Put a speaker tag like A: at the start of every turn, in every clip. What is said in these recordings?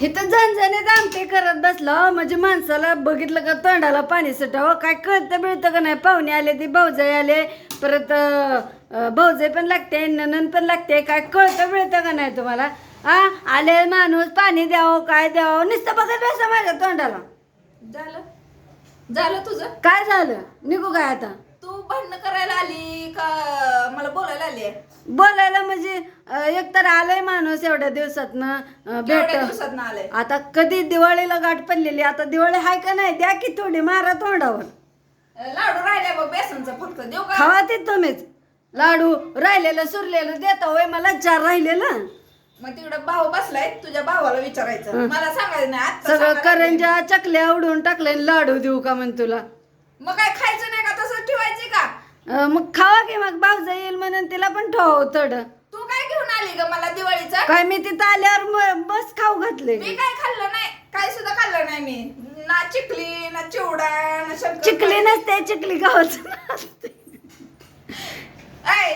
A: इथं झणझणीत आमटे करत बसलो म्हणजे माणसाला बघितलं का तोंडाला पाणी सुटावं काय कळतं बिळतं का नाही? पाहुणे आले ती भाऊजाई आले परत अं, भाऊजाई पण लागते ननन पण लागते काय कळतं बिळतं का नाही तुम्हाला? हा आले माणूस पाणी द्यावं काय द्यावं नुसतं बघत बसा माझ्या तोंडाला.
B: झालं? झालं तुझं?
A: काय झालं? निघू काय आता?
B: तू भांडणं करायला आली का बोलायला
A: म्हणजे अं, एकतर आलंय माणूस एवढ्या दिवसातनं भेट.
B: आलंय.
A: आता कधी दिवाळीला गाठ पडलेली आता दिवाळी हाय का नाही द्या की थोडी मारा तोंडावर.
B: लाडू राहिले बघ बेसनचं फक्त देऊ का?
A: खावा ते तुम्हीच. लाडू राहिलेलं सुरलेलं देता होय मला चार राहिलेलं.
B: मग तिकडे भाऊ बसलाय तुझ्या भावाला विचारायचं. मला सांगायचं नाही
A: सगळं. करंजा चकल्या उडून टाकले लाडू देऊ का म्हण तुला.
B: मग काय खायचं नाही का तसं ठेवायचे का?
A: मग खावा की मग भाऊजा येईल म्हणून तिला पण ठेवावं थोड
B: तू काय घेऊन आली ग मला दिवाळीचं?
A: काय मी तिथं आल्यावर म- बस खाऊ घातले
B: मी काय खाल्लं नाही काय सुद्धा खाल्लं नाही मी. ना चिकली ना चिवडा ना शंकर
A: चिकली नसते चिकली गावाचं
B: ऐ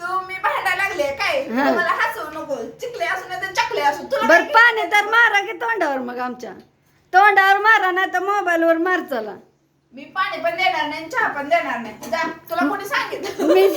B: तू मी भांडायला लागले काय?
A: हा.
B: मला हसवू नको. चिकले असू नाही तर चकले असू. तुला
A: बर
B: काय
A: पाणी तर मारा की तोंडावर मग आमच्या. तोंडावर मारा नाही तर मोबाईलवर मार चला.
B: मी पाणी पण देणार नाही आणि चहा पण देणार नाही. जा तुला कोणी सांगितलं?
A: मी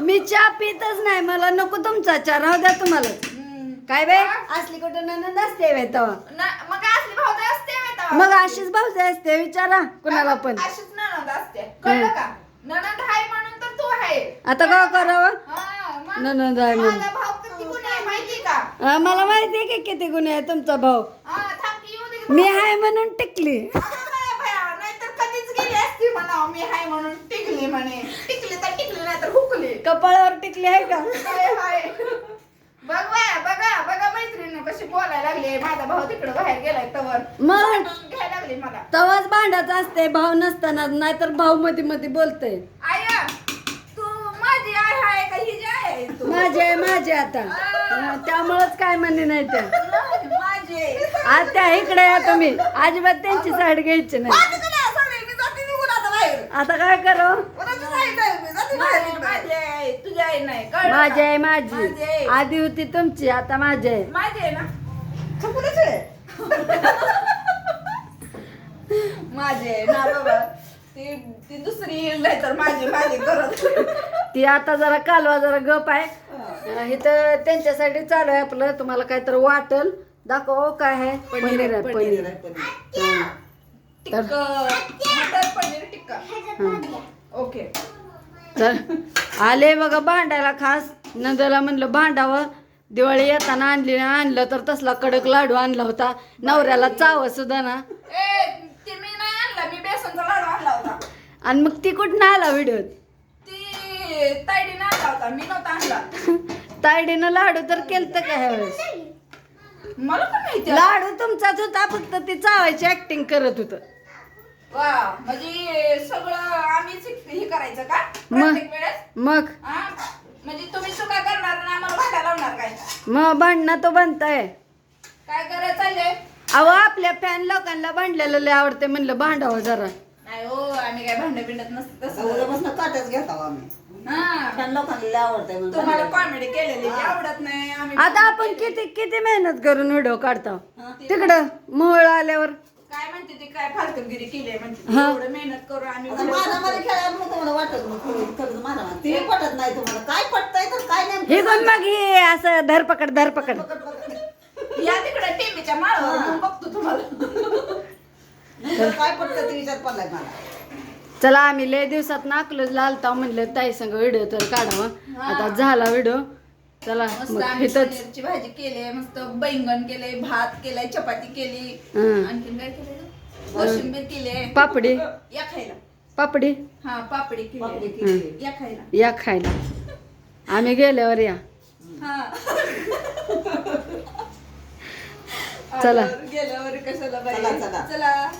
A: मी चहा पितच नाही मला नको तुमचा चहा राहू द्या तुम्हाला.
B: हम्म.
A: काय बाई? असली कुठं ननंद असते बाई तेव्हा.
B: ना- मग असली भाऊ असते?
A: मग अशीच भाऊजी असते विचारा कुणाला पण.
B: अशीच नणंद असते. कळलं का? नणंद आहे म्हणून तर तू आहे
A: आता काय करावं?
B: हा, मग
A: ननंद आहे म्हणून.
B: माझा भाऊ किती गुन्हे आहे माहिती का?
A: मला माहिती आहे की किती गुन्हे आहे तुमचा भाऊ.
B: हा थांब की येऊ दे की
A: मी आहे म्हणून टिकली
B: अगं बाया, बाया, नाहीतर कधीच गेली म्हणा मी हाय म्हणून टिकली म्हणे. टिकली तर टिकली नाही तर हुकली.
A: कपाळावर टिकली आहे का?
B: हाय बघ बाया बघा बघा मैत्रिणी कशी बोलायला लागली. माझा भाऊ तिकडे बाहेर गेलाय तवर.
A: मग?
B: भांडून घ्यायला लागली मला.
A: तवाच भांडायचं असते भाऊ नसताना नाहीतर भाऊ मध्ये मध्ये बोलतय.
B: आया तू माझी आई आहे का ही जी आहे तू?
A: माझे आहे माझे आता. हा, त्यामुळंच काय म्हणणे नाही त्या.
B: माझी
A: आता इकडे या तुम्ही. अजिबात त्यांची साईड घ्यायची नाही
B: माझी का नाही? sorry, मी जाते निघून आता
A: काय करू?
B: आहे? माझी आहे, तुझी आई नाही कळलं
A: माझी
B: का?
A: आहे
B: माझी.
A: माझी
B: आहे.
A: आधी होती तुमची आता माझी आहे
B: माझी आहे ना? चुकूनच आहे. माझी आहे ना बाबा. ती ती दुसरी येईल नाही तर माझी माझी करत
A: ती आता जरा कालवा जरा गप आहे. इथं त्यांच्यासाठी चालू आहे आपलं. तुम्हाला काहीतरी वाटल दाखव काय आहे. पनीर आहे पनीर हं.
B: टिक्क मटर पनीर टिक्का ओके.
A: तर आले बघा भांडायला खास. नंदला म्हणलं भांडावं. दिवाळी येताना आणली ना आणलं तर तसला कडक लाडू आणला होता. नवऱ्याला चाव सुद्धा ना. आणि मग ती कुठं आला व्हिडिओ
B: ती ताईडीने आणला होता मी नव्हता आणला.
A: तायडीनं लाडू तर केलत का ह्यावेळेस?
B: मला पण माहिती
A: लाडू तुमचाच होता फक्त ती चावायची ऍक्टिंग करत होत.
B: वा म्हणजे सगळं आम्हीच हे करायचं का? प्रत्येक वेळेस?
A: मग.
B: हा? म्हणजे तुम्ही चुका करणार आणि आम्हाला भांडा लावणार काय?
A: मग भांडणं तो बनताय.
B: काय करायचं चाललंय
A: अहो आपल्या फॅन लोकांना भांडलेलं लय आवडते म्हणलं भांडावं जरा.
B: नाही हो आम्ही काय भांड बिंडत नसतं तसं.
C: उद्यापासून काट्याच घेता हो आम्ही.
B: हा.
C: छान लोकांना लय आवडतंय म्हणून.
B: तुम्हाला कॉमेडी केलेली ती आवडत नाही आम्ही
A: आता आपण किती किती मेहनत करून व्हिडिओ काढतो?
B: हा,
A: तिकडं मोहळ आल्यावर.
B: काय म्हणते ती? काय फालतूगिरी केली म्हणते
A: हा.
B: एवढं मेहनत करू आम्ही
C: आता माझ्यामध्ये खेळायला मग तुम्हाला वाटत नाही खरं-. ते पटत नाही तुम्हाला. काय पटतंय तर काय नेमकं
A: हे कोण मग हे असं धरपकड धरपकड.
B: या तिकडे टीव्हीच्या माळावर मग बघतो तुम्हाला.
C: काय पटतं ते विचार पडलाय मला.
A: चला आम्ही लय दिवसात नाकलच लालता म्हणलं ताई संग व्हिडिओ तर काढावा. आता झाला व्हिडिओ. चला
B: पनीरची भाजी केली मस्त बैंगन केले भात केलाय चपाती केली. आणखीन काय केलं कोशिंबीर केली.
A: पापडी.
B: या खायला.
A: पापडी.
B: हा पापडी केली. या खायला.
A: या खायला. आम्ही गेल्यावर या.
B: हा.
A: चला.
B: गेल्यावर कशाला. चला.